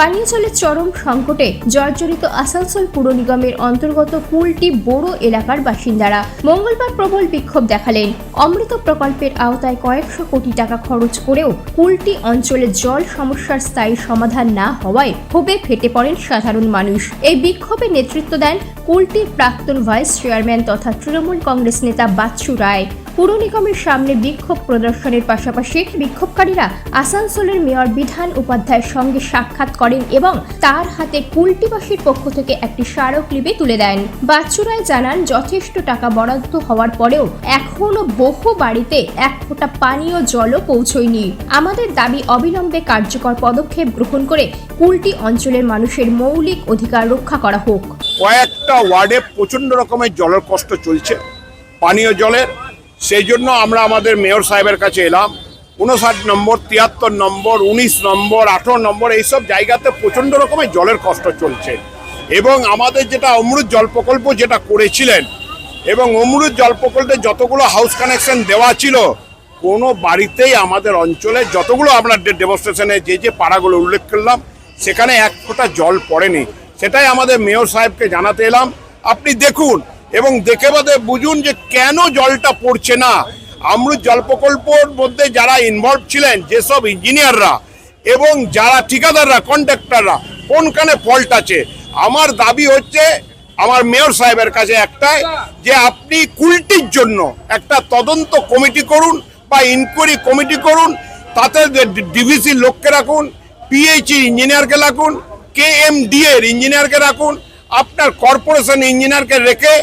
পানীয় চরম সংকটে জর্জরিত আসানসোল পুর নিগমের অন্তর্গত কুলটি বড় এলাকার বাসিন্দারা মঙ্গলবার প্রবল বিক্ষোভ দেখালেন। অমৃত প্রকল্পের আওতায় কয়েকশো কোটি টাকা খরচ করেও কুলটি অঞ্চলে জল সমস্যার স্থায়ী সমাধান না হওয়ায় ক্ষোভে ফেটে পড়েন সাধারণ মানুষ। এই বিক্ষোভে নেতৃত্ব দেন কুলটির প্রাক্তন ভাইস চেয়ারম্যান তথা তৃণমূল কংগ্রেস নেতা বাচ্চু রায়। পুর নিগমের সামনে বিক্ষোভ প্রদর্শনের পাশাপাশি বিক্ষোভকারীরা আসানসোলের মেয়র বিধান উপাধ্যায়ের সঙ্গে সাক্ষাৎ করেন এবং তার হাতে কুলটিবাসীর পক্ষ থেকে একটি স্মারকলিপি তুলে দেন। বাচ্চু রায় জানান, যথেষ্ট টাকা বরাদ্দ হওয়ার পরেও এখনও বহু বাড়িতে এক ফোঁটা পানীয় জলও পৌঁছয়নি। আমাদের দাবি অবিলম্বে কার্যকর পদক্ষেপ গ্রহণ করে কুলটি অঞ্চলের মানুষের মৌলিক অধিকার রক্ষা করা হোক। কয়েকটা ওয়ার্ডে প্রচণ্ড রকমের জলের কষ্ট চলছে। পানীয় জলের সেই জন্য আমরা আমাদের মেয়র সাহেবের কাছে এলাম। উনষাট নম্বর, তিয়াত্তর নম্বর, উনিশ নম্বর, আঠারো নম্বর এইসব জায়গাতে প্রচণ্ড রকমের জলের কষ্ট চলছে। এবং আমাদের যেটা অমৃত জল প্রকল্প যেটা করেছিলেন, এবং অমৃত জল প্রকল্পে যতগুলো হাউস কানেকশন দেওয়া ছিল, কোনো বাড়িতেই আমাদের অঞ্চলে যতগুলো আমরা ডেমনস্ট্রেশনে যে যে পাড়াগুলো উল্লেখ করলাম, সেখানে এক ফোঁটা জল পড়েনি। সেটাই আমাদের মেয়র সাহেবকে জানাতে এলাম। আপনি দেখুন এবং দেখে বাদে বুঝুন যে কেন জলটা পড়ছে না। অমৃত জল প্রকল্পর মধ্যে যারা ইনভলভ ছিলেন, যেসব ইঞ্জিনিয়াররা এবং যারা ঠিকাদাররা কন্ট্রাক্টররা কোনখানে ফল্ট আছে? আমার দাবি হচ্ছে, আমার মেয়র সাহেবের কাছে একটাই, যে আপনি কুলটির জন্য একটা তদন্ত কমিটি করুন বা ইনকোয়ারি কমিটি করুন, তাতে ডিভিসি লোককে রাখুন পিএইচই ইঞ্জিনিয়ারকে রাখুন কে এম ডি এর ইঞ্জিনিয়ারকে রাখুন, আপনার কর্পোরেশন ইঞ্জিনিয়ারকে রেখে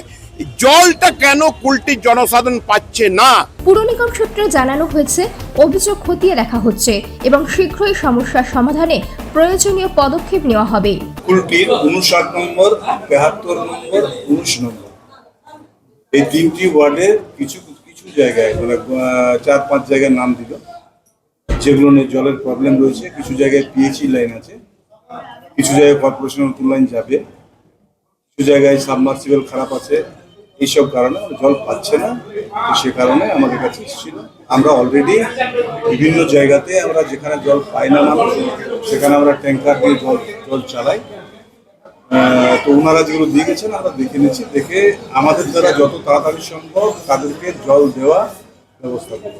জলটা কেন কুলটির জনসাধারণ পাচ্ছে না? পুর নিগম সূত্রে জানানো হয়েছে অভিযোগ খতিয়ে দেখা হচ্ছে এবং শীঘ্রই সমস্যার সমাধানে প্রয়োজনীয় পদক্ষেপ নেওয়া হবে। স্কুলটির উনষাট নম্বর তেহাত্তর নম্বর উনিশ নম্বর। এই তিনটি ওয়ার্ডের কিছু কিছু জায়গায় মানে আহ, চার পাঁচ জায়গায় নাম দিল যেগুলো নিয়ে জলের প্রবলেম রয়েছে। কিছু জায়গায় পিএইচই লাইন আছে কিছু জায়গায় কর্পোরেশনের নতুন লাইন যাবে কিছু জায়গায় সাবমার্সিবল খারাপ আছে এইসব কারণে জল পাচ্ছে না, সে কারণে আমাদের কাছে এসেছিল। আমরা অলরেডি বিভিন্ন জায়গাতে আমরা যেখানে জল পাই না মানুষ, সেখানে আমরা ট্যাঙ্কার দিয়ে জল জল চালাই। তো ওনারা যেগুলো দিয়ে গেছেন, আমরা দেখে নিচ্ছি। দেখে আমাদের দ্বারা যত তাড়াতাড়ি সম্ভব তাদেরকে জল দেওয়া ব্যবস্থা করব